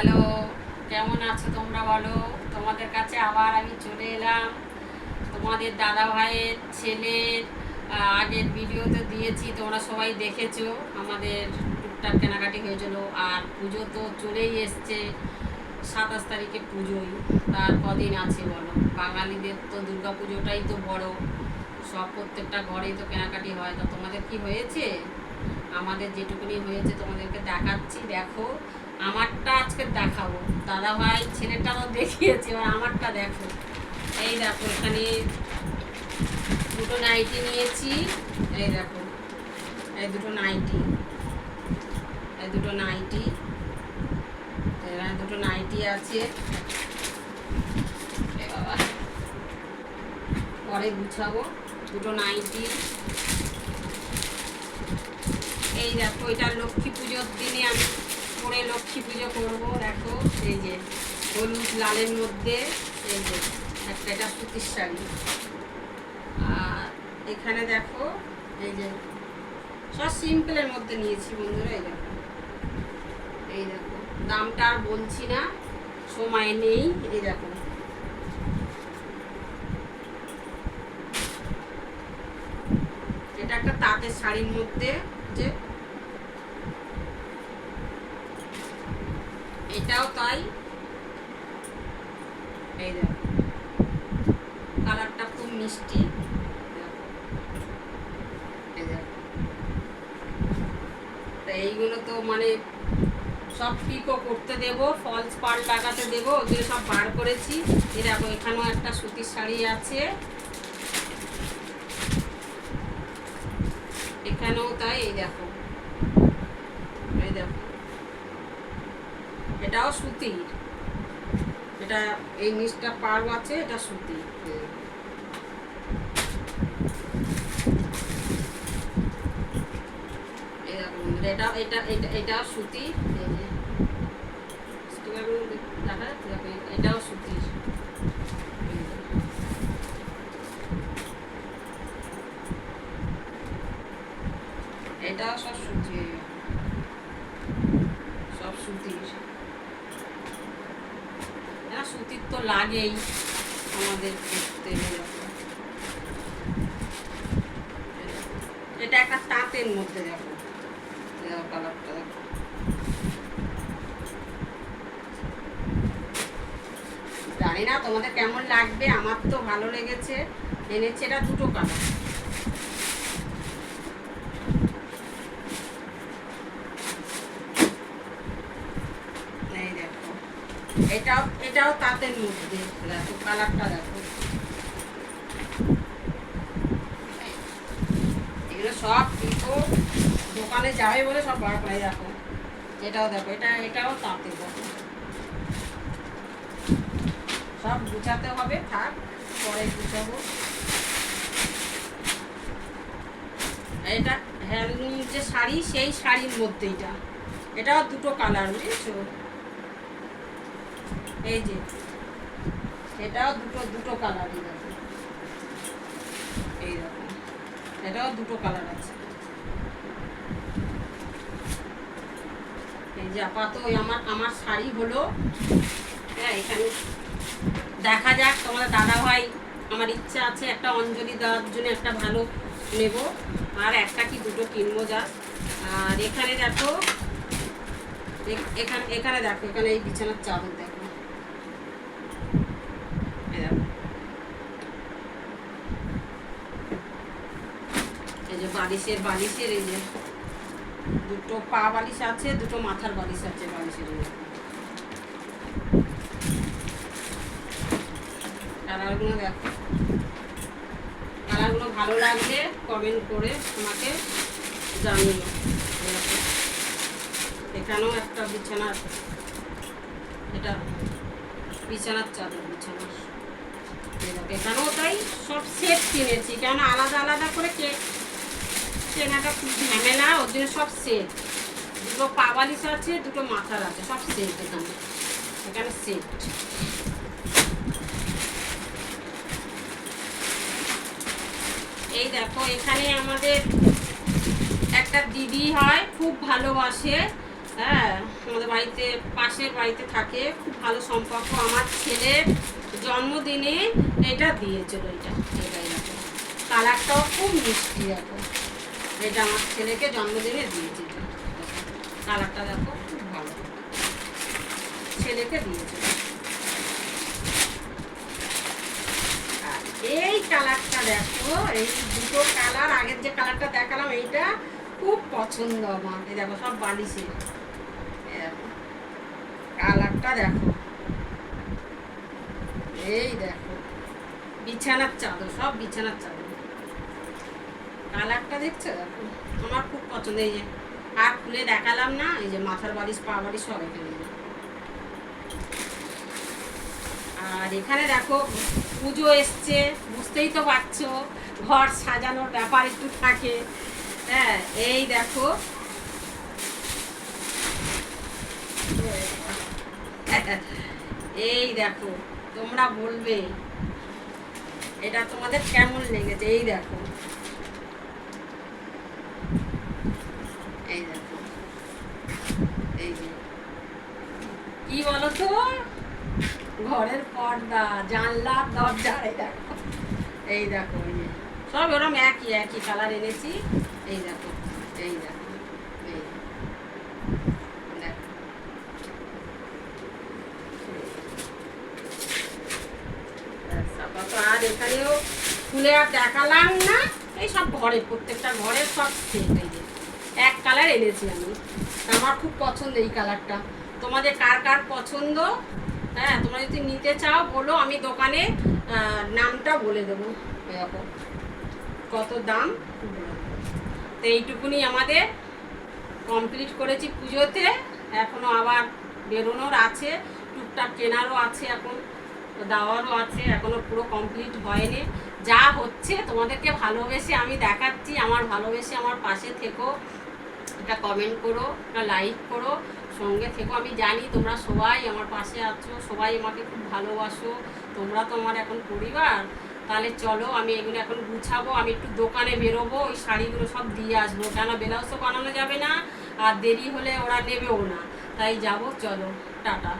Hello, কেমন আছো তোমরা বলো? তোমাদের কাছে আবার আমি চলে এলাম। তোমাদের দাদা ভাইয়ের ছেলের আগের ভিডিওতে দিয়েছি, তোমরা সবাই দেখেছ। আমাদের টুকটাক কেনাকাটি হয়েছিল আর পুজো তো চলেই এসছে। সাতাশ তারিখে পুজোই, তার কদিন আছে বলো? বাঙালিদের তো দুর্গা পুজোটাই তো বড়, সব প্রত্যেকটা ঘরেই তো কেনাকাটি হয়। তো তোমাদের কি হয়েছে? আমাদের যেটুকুনি হয়েছে তোমাদেরকে দেখাচ্ছি, দেখো। আমারটা আজকে দেখাবো। দাদা ভাই ছেলেটাও দেখিয়েছি, এবার আমারটা দেখো। এই দেখো, এখানে দুটো নাইটি নিয়েছি। এই দেখো, এই দুটো নাইটি। এই দুটো নাইটি। এখানে দুটো নাইটি আছে। পরে গুছাবো। দুটো নাইটি। এই দেখো, এটা লক্ষ্মী পুজোর দিনে আমি পরে লক্ষ্মী পুজো করব, দেখো, এই যে হলুদ লালের মধ্যে, এই যে একটা, এটা সুতির শাড়ি আর এখানে দেখো, এই যে সব সিম্পলের মধ্যে নিয়েছি বন্ধুরা, এই দেখো। এই দেখো, দামটা আর বলছি না, সময় নেই, এই দেখো। এটা একটা তাঁতের শাড়ির মধ্যে যে এটাও তাই। এই দেখো। কালারটা খুব মিষ্টি। এইগুলো তো মানে সব পিকও করতে দেবো ফলস পাল লাগাতে দেবো, ওগুলো সব বার করেছি। দেখো, এখানেও একটা সুতির শাড়ি আছে। এখানেও তাই, এই দেখো। এই দেখো। এটাও সুতির। এটা এই নিচটা পার আছে এটা বন্ধুরা, এটা এটা এটা এটাও সুতির। এই যে স্টিকারগুলো দেখ- দেখা যাচ্ছে? দেখো এ- এটাও যে। এটাও সব সুতি সব সুতির না সুতির তো লাগেই আমাদের করতে এটা একটা তাঁতের মধ্যে দেখো। কালারটা দেখো। জানি না তোমাদের কেমন লাগবে, আমার তো ভালো লেগেছে। এনেছে এটা দুটো কালার এই দেখো এটাও এটাও তাঁতের মধ্যে দেখো, কালারটা দেখো। এগুলো সব পিকো দোকানে যাবে বলে সব বার করে দেখো। এটাও দেখো, এটা, এটাও দেখো। সব গুছাতে হবে, থাক, পরে গুছাবো। এটা হ্যান্ডলুম যে শাড়ি, সেই শাড়ির মধ্যে এটা এটাও দুটো কালার, বুঝেছ? এই যে এটাও দুটো দুটো কালারই দেখো এই দেখো এটাও দুটো কালার আছে। এই যে আপাতত ওই আমার আমার শাড়ি হলো হ্যাঁ এখানে। দেখা যাক, তোমাদের দাদা ভাই আমার ইচ্ছা আছে একটা অঞ্জলি দেওয়ার জন্য একটা ভালো নেব। আর একটা কি দুটো কিনবো যা। আর এখানে দেখো এখানে এখানে দেখো, এখানে এই বিছানার চাদর দেখো। এই এই যে বালিশের বালিশের এই যে দুটো পা বালিশ আছে, দুটো মাথার বালিশ আছে বালিশের কালারগুলো দেখো। কালারগুলো ভালো লাগলে কমেন্ট করে আমাকে জানিও। এখানেও একটা বিছানার এটা বিছানার চাদর, বিছানার। এখানেও তাই সব সেট কিনেছি, কেন আলাদা আলাদা করে কে কেনাটা খুব ঝামেলা, ওর জন্য সব সেট দুটো পা বালিশ আছে, দুটো মাথার আছে, সব সেট এখানে। এখানে সেট এই দেখো, এখানে আমাদের একটা দিদি হয়, খুব ভালোবাসে। হ্যাঁ আমাদের বাড়িতে, পাশের বাড়িতে থাকে, খুব ভালো সম্পর্ক। আমার ছেলের জন্মদিনে এটা দিয়েছিল, এটা এটা এরকম কালারটাও খুব মিষ্টি এখন এটা আমার ছেলেকে জন্মদিনে দিয়েছে। কালারটা দেখো, খুব ভালো। ছেলেকে দিয়েছিল এই কালারটা দেখো, এই দুটো কালার, আগের যে কালারটা দেখালাম, এইটা খুব পছন্দ আমার। এই দেখো, সব বালিশে দেখো। দেখো। এই দেখো। বিছানার চাদর, সব বিছানার চাদর। কালারটা দেখছ? দেখো আমার খুব পছন্দ। এই যে আর খুলে দেখালাম না, এই যে মাথার বালিশ, পা বালিশ সব এখানে আর এখানে দেখো, পুজো এসছে, বুঝতেই তো পারছ। ঘর সাজানোর ব্যাপার একটু থাকে। হ্যাঁ এই দেখো এই দেখো, তোমরা বলবে, এটা তোমাদের কেমন লেগেছে? এই দেখো। এই দেখো। এই যে। কি বলো তো ঘরের পর্দা, জানলা, দরজা, এই দেখো। এই দেখো সব ওরকম একই একই কালার এনেছি। এই দেখো এই দেখো এই দেখো ব্যাস, আপাতত আর এখানেও খুলে আর দেখালাম না। এই সব ঘরে, প্রত্যেকটা ঘরের সব সেট এই যে। এক কালার এনেছি আমি। আমার খুব পছন্দ এই কালারটা তোমাদের কার কার পছন্দ? হ্যাঁ তোমরা যদি নিতে চাও, বলো। আমি দোকানে নামটা বলে দেবো। এরকম কত দাম? তো এইটুকুনি আমাদের। কমপ্লিট করেছি পুজোতে। এখনও আবার বেরোনোর আছে। টুকটাক কেনারও আছে এখন। দেওয়ারও আছে এখনও পুরো কমপ্লিট হয়নি। যা হচ্ছে তোমাদেরকে ভালোবেসে আমি দেখাচ্ছি, আমার ভালোবেসে আমার পাশে থেকো। একটা কমেন্ট করো, একটা লাইক করো, সঙ্গে থেকো। আমি জানি তোমরা সবাই আমার পাশে আছো, সবাই আমাকে খুব ভালোবাসো। তোমরা তো আমার এখন পরিবার। তাহলে চলো, আমি এগুলো এখন গুছাবো, আমি একটু দোকানে বেরোবো, ওই শাড়িগুলো সব দিয়ে আসব। কেন ব্লাউজও বানানো যাবে না, আর দেরি হলে ওরা নেবেও না। তাই যাব, চলো, টাটা।